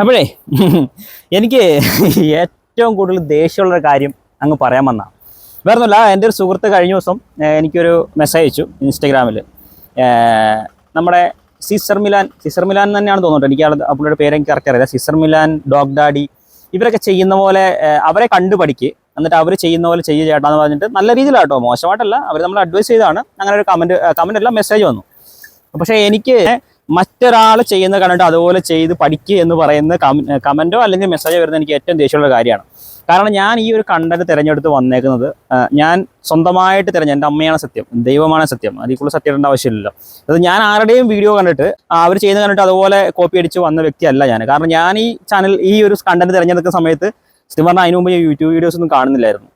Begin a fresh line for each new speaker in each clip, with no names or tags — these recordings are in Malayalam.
അപ്പോഴേ എനിക്ക് ഏറ്റവും കൂടുതൽ ദേഷ്യമുള്ള കാര്യം അങ്ങ് പറയാൻ വന്ന. വേറെ ഒന്നുമില്ല എന്റെ ഒരു സുഹൃത്ത് കഴിഞ്ഞ ദിവസം എനിക്കൊരു മെസ്സേജ് അയച്ചു ഇൻസ്റ്റഗ്രാമിൽ നമ്മുടെ സിസർ മിലാൻ സിസർ മിലാൻ തന്നെയാണ് തോന്നുന്നത് എനിക്ക് ആൾ പുള്ളിയുടെ പേര് എനിക്ക് കറക്റ്റ് അറിയില്ല. സിസർ മിലാൻ ഡോഗ് ഡാഡി ഇവരൊക്കെ ചെയ്യുന്ന പോലെ അവരെ കണ്ടു പഠിക്ക്. എന്നിട്ട് അവർ ചെയ്യുന്ന പോലെ ചെയ്യുക ചേട്ടാന്ന് പറഞ്ഞിട്ട് നല്ല രീതിയിലാട്ടോ. മോശമായിട്ടല്ല അവർ നമ്മൾ അഡ്വൈസ് ചെയ്താണ് അങ്ങനെ ഒരു കമന്റ് കമന്റ് അല്ല മെസ്സേജ് വന്നു. പക്ഷേ എനിക്ക് മറ്റൊരാൾ ചെയ്യുന്ന കണ്ടിട്ട് അതുപോലെ ചെയ്ത് പഠിക്കുക എന്ന് പറയുന്ന കമന്റോ അല്ലെങ്കിൽ മെസ്സേജോ വരുന്നത് എനിക്ക് ഏറ്റവും ദേഷ്യമുള്ള കാര്യമാണ്. കാരണം ഞാൻ ഈ ഒരു കണ്ടന്റ് തിരഞ്ഞെടുത്ത് വന്നേക്കുന്നത് ഞാൻ സ്വന്തമായിട്ട് തിരഞ്ഞു എന്റെ അമ്മയാണ് സത്യം ദൈവമാണ് സത്യം അതിൽ കൂടുതൽ സത്യം ആവശ്യമില്ലല്ലോ. അത് ഞാൻ ആരുടെയും വീഡിയോ കണ്ടിട്ട് അവർ ചെയ്യുന്ന കണ്ടിട്ട് അതുപോലെ കോപ്പി അടിച്ച് വന്ന വ്യക്തിയല്ല ഞാൻ. കാരണം ഞാൻ ഈ ചാനൽ ഈ ഒരു കണ്ടന്റ് തിരഞ്ഞെടുക്കുന്ന സമയത്ത് സത്യം പറഞ്ഞാൽ അതിനു മുമ്പ് ഞാൻ യൂട്യൂബ് വീഡിയോസ് ഒന്നും കാണുന്നില്ലായിരുന്നു.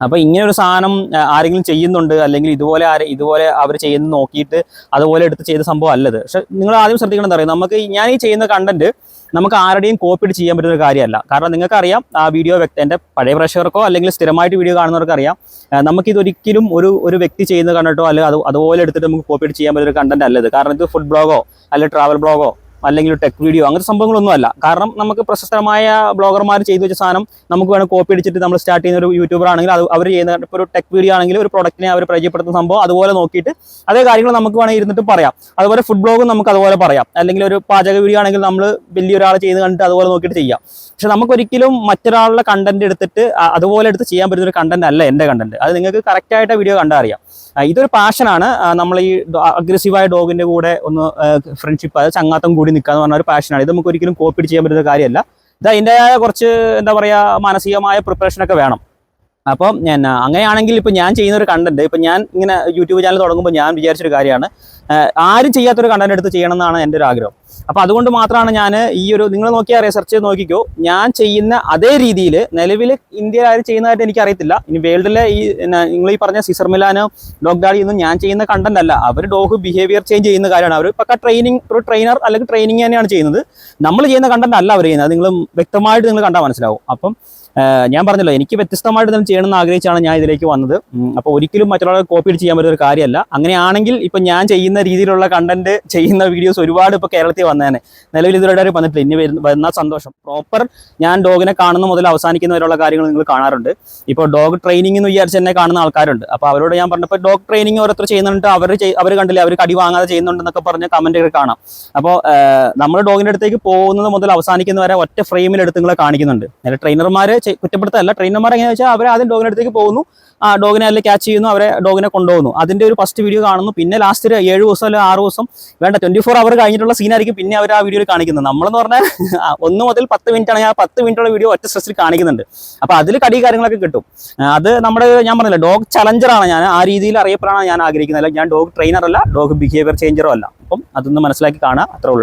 അപ്പോൾ ഇങ്ങനെ ഒരു സാധനം ആരെങ്കിലും ചെയ്യുന്നുണ്ട് അല്ലെങ്കിൽ ഇതുപോലെ ആരെ ഇതുപോലെ അവർ ചെയ്യുന്ന നോക്കിയിട്ട് അതുപോലെ എടുത്ത് ചെയ്ത സംഭവം അല്ലത്. പക്ഷെ നിങ്ങൾ ആദ്യം ശ്രദ്ധിക്കണം എന്താ നമുക്ക് ഞാൻ ഈ ചെയ്യുന്ന കണ്ടന്റ് നമുക്ക് ആരുടെയും കോപ്പി അടിച്ച് ചെയ്യാൻ പറ്റുന്ന ഒരു കാര്യമല്ല. കാരണം നിങ്ങൾക്ക് അറിയാം ആ വീഡിയോ വ്യക്തി എന്റെ പഴയ പ്രേക്ഷകർക്കോ അല്ലെങ്കിൽ സ്ഥിരമായിട്ട് വീഡിയോ കാണുന്നവർക്ക് അറിയാം നമുക്കിതൊരിക്കലും ഒരു ഒരു വ്യക്തി ചെയ്യുന്ന കണ്ടിട്ടോ അല്ലെങ്കിൽ അത് അതുപോലെ എടുത്തിട്ട് നമുക്ക് കോപ്പി അടിച്ച് ചെയ്യാൻ പറ്റുന്ന ഒരു കണ്ടന്റ് അല്ലത്. കാരണം ഇത് ഫുഡ് ബ്ലോഗോ അല്ലെങ്കിൽ ട്രാവൽ ബ്ലോഗോ അല്ലെങ്കിൽ ടെക് വീഡിയോ അങ്ങനത്തെ സംഭവങ്ങളൊന്നും അല്ല. കാരണം നമുക്ക് പ്രശസ്തമായ ബ്ലോഗർമാർ ചെയ്തു വെച്ച സാധനം നമുക്ക് വേണം കോപ്പി അടിച്ചിട്ട് നമ്മൾ സ്റ്റാർട്ട് ചെയ്യുന്ന ഒരു യൂട്യൂബർ ആണെങ്കിൽ അത് അവർ ചെയ്യുന്ന ഇപ്പോൾ ഒരു ടെക് വീഡിയോ ആണെങ്കിൽ ഒരു പ്രൊഡക്റ്റിനെ അവർ പരിചയപ്പെടുത്തുന്ന സംഭവം അതുപോലെ നോക്കിയിട്ട് അതേ കാര്യങ്ങൾ നമുക്ക് വേണമെങ്കിൽ ഇരുന്നിട്ട് പറയാം. അതുപോലെ ഫുഡ് ബ്ലോഗും നമുക്ക് അതുപോലെ പറയാം. അല്ലെങ്കിൽ ഒരു പാചക വീഡിയോ ആണെങ്കിൽ നമ്മൾ വലിയ ഒരാൾ ചെയ്ത് കണ്ടിട്ട് അതുപോലെ നോക്കിയിട്ട് ചെയ്യാം. പക്ഷെ നമുക്കൊരിക്കലും മറ്റൊരാളുടെ കണ്ടന്റ് എടുത്തിട്ട് അതുപോലെ എടുത്ത് ചെയ്യാൻ പറ്റുന്ന ഒരു കണ്ടന്റ് അല്ല എന്റെ കണ്ടന്റ് അത് നിങ്ങൾക്ക് കറക്റ്റായിട്ട് വീഡിയോ കണ്ടാൽ അറിയാം. ഇതൊരു പാഷനാണ് നമ്മൾ ഈ അഗ്രസീവായ ഡോഗിന്റെ കൂടെ ഒന്ന് ഫ്രണ്ട്ഷിപ്പ് അത് ചങ്ങാത്തം കൂടി നിൽക്കുക എന്ന് പറഞ്ഞ ഒരു പാഷനാണ് ഇത് നമുക്ക് ഒരിക്കലും കോപ്പി ചെയ്യാൻ പറ്റുന്ന കാര്യമല്ല. ഇത് അതിന്റെതായ കുറച്ച് എന്താ പറയുക മാനസികമായ പ്രിപ്പറേഷനൊക്കെ വേണം. അപ്പം ഞാൻ അങ്ങനെയാണെങ്കിൽ ഇപ്പം ഞാൻ ചെയ്യുന്ന ഒരു കണ്ടന്റ് ഇപ്പം ഞാൻ ഇങ്ങനെ യൂട്യൂബ് ചാനൽ തുടങ്ങുമ്പോൾ ഞാൻ വിചാരിച്ചൊരു കാര്യമാണ് ആരും ചെയ്യാത്തൊരു കണ്ടന്റ് എടുത്ത് ചെയ്യണം എന്നാണ് എന്റെ ഒരു ആഗ്രഹം. അപ്പോൾ അതുകൊണ്ട് മാത്രമാണ് ഞാൻ ഈ ഒരു നിങ്ങൾ നോക്കിയാൽ റിസർച്ച് നോക്കിക്കോ ഞാൻ ചെയ്യുന്ന അതേ രീതിയിൽ നിലവിൽ ഇന്ത്യയിൽ ആരും ചെയ്യുന്നതായിട്ട് എനിക്ക് അറിയത്തില്ല. ഇനി വേൾഡിലെ ഈ നിങ്ങൾ ഈ പറഞ്ഞ സിസർ മിലാനോ ഡോഗ് ഡാഡി ഒന്നും ഞാൻ ചെയ്യുന്ന കണ്ടന്റ് അല്ല. അവർ ഡോഗ് ബിഹേവിയർ ചേഞ്ച് ചെയ്യുന്ന കാര്യമാണ്. അവർ പക്ക ട്രെയിനിങ് ഒരു ട്രെയിനർ അല്ലെങ്കിൽ ട്രെയിനിങ് തന്നെയാണ് ചെയ്യുന്നത്. നമ്മൾ ചെയ്യുന്ന കണ്ടന്റ് അല്ല അവർ ചെയ്യുന്നത്. നിങ്ങൾ വ്യക്തമായിട്ട് നിങ്ങൾ കണ്ടാൽ മനസ്സിലാവും. അപ്പം ഞാൻ പറഞ്ഞല്ലോ എനിക്ക് വ്യത്യസ്തമായിട്ട് എന്തെങ്കിലും ചെയ്യണമെന്ന് ആഗ്രഹിച്ചാണ് ഞാൻ ഇതിലേക്ക് വന്നത്. അപ്പോൾ ഒരിക്കലും മറ്റൊരാളെ കോപ്പി അടിച്ച് ചെയ്യാൻ പറ്റുന്ന ഒരു കാര്യമല്ല. അങ്ങനെയാണെങ്കിൽ ഇപ്പം ഞാൻ ചെയ്യുന്ന രീതിയിലുള്ള കണ്ടന്റ് ചെയ്യുന്ന വീഡിയോസ് ഒരുപാട് ഇപ്പോൾ കേരളത്തിൽ വന്നേനെ. നിലവിൽ ഇതുവരെ വന്നിട്ടില്ല. ഇനി വരുന്ന സന്തോഷം. പ്രോപ്പർ ഞാൻ ഡോഗിനെ കാണുന്ന മുതൽ അവസാനിക്കുന്നവരുള്ള കാര്യങ്ങൾ നിങ്ങൾ കാണാറുണ്ട്. ഇപ്പോൾ ഡോഗ് ട്രെയിനിങ് എന്ന് വിചാരിച്ച് തന്നെ കാണുന്ന ആൾക്കാരുണ്ട്. അപ്പോൾ അവരോട് ഞാൻ പറഞ്ഞപ്പോൾ ഡോഗ് ട്രെയിനിങ് ഓരോരുത്തർ ചെയ്യുന്നുണ്ട്. അവർ അവർ കണ്ടില്ലേ അവർ കടി വാങ്ങാതെ ചെയ്യുന്നുണ്ടെന്നൊക്കെ പറഞ്ഞ കമന്റുകൾ കാണാം. അപ്പോൾ നമ്മൾ ഡോഗിന്റെ അടുത്തേക്ക് പോകുന്നത് മുതൽ അവസാനിക്കുന്നവരെ ഒറ്റ ഫ്രെയിമിൽ എടുത്ത് നിങ്ങളെ കാണിക്കുന്നുണ്ട്. ട്രെയിനർമാർ കുറ്റപ്പെടുത്തല്ല ട്രെയിനർമാർ എങ്ങനെയാണെന്ന് വെച്ചാൽ അവർ ആദ്യം ഡോഗിന് അടുത്തേക്ക് പോകുന്നു. ആ ഡോഗിനെ അതിൽ ക്യാച്ച് ചെയ്യുന്നു. അവരെ ഡോഗിനെ കൊണ്ടുപോകുന്നു. അതിന്റെ ഒരു ഫസ്റ്റ് വീഡിയോ കാണുന്നു. പിന്നെ ലാസ്റ്റ് ഒരു ഏഴ് ദിവസം അല്ലെങ്കിൽ ആറ് ദിവസം വേണ്ട ട്വന്റി ഫോർ അവർ കഴിഞ്ഞിട്ടുള്ള സീനായിരിക്കും പിന്നെ അവർ ആ വീഡിയോയിൽ കാണിക്കുന്നത്. നമ്മളെന്ന് പറഞ്ഞാൽ ഒന്ന് മുതൽ പത്ത് മിനിറ്റ് ആണെങ്കിൽ ആ പത്ത് മിനിറ്റുള്ള വീഡിയോ ഒറ്റ സ്ട്രെസ്സിൽ കാണിക്കുന്നുണ്ട്. അപ്പോൾ അതിൽ കടി കാര്യങ്ങളൊക്കെ കിട്ടും. അത് നമ്മുടെ ഞാൻ പറഞ്ഞില്ല ഡോഗ് ചലഞ്ചറാണ് ഞാൻ. ആ രീതിയിൽ അറിയപ്പെടാനാണ് ഞാൻ ആഗ്രഹിക്കുന്നത്. അല്ല ഞാൻ ഡോഗ് ട്രെയിനർ അല്ല ഡോഗ് ബിഹേവിയർ ചേഞ്ചറും അല്ല. അപ്പം അതൊന്ന് മനസ്സിലാക്കി കാണുക. അത്രേ ഉള്ളൂ.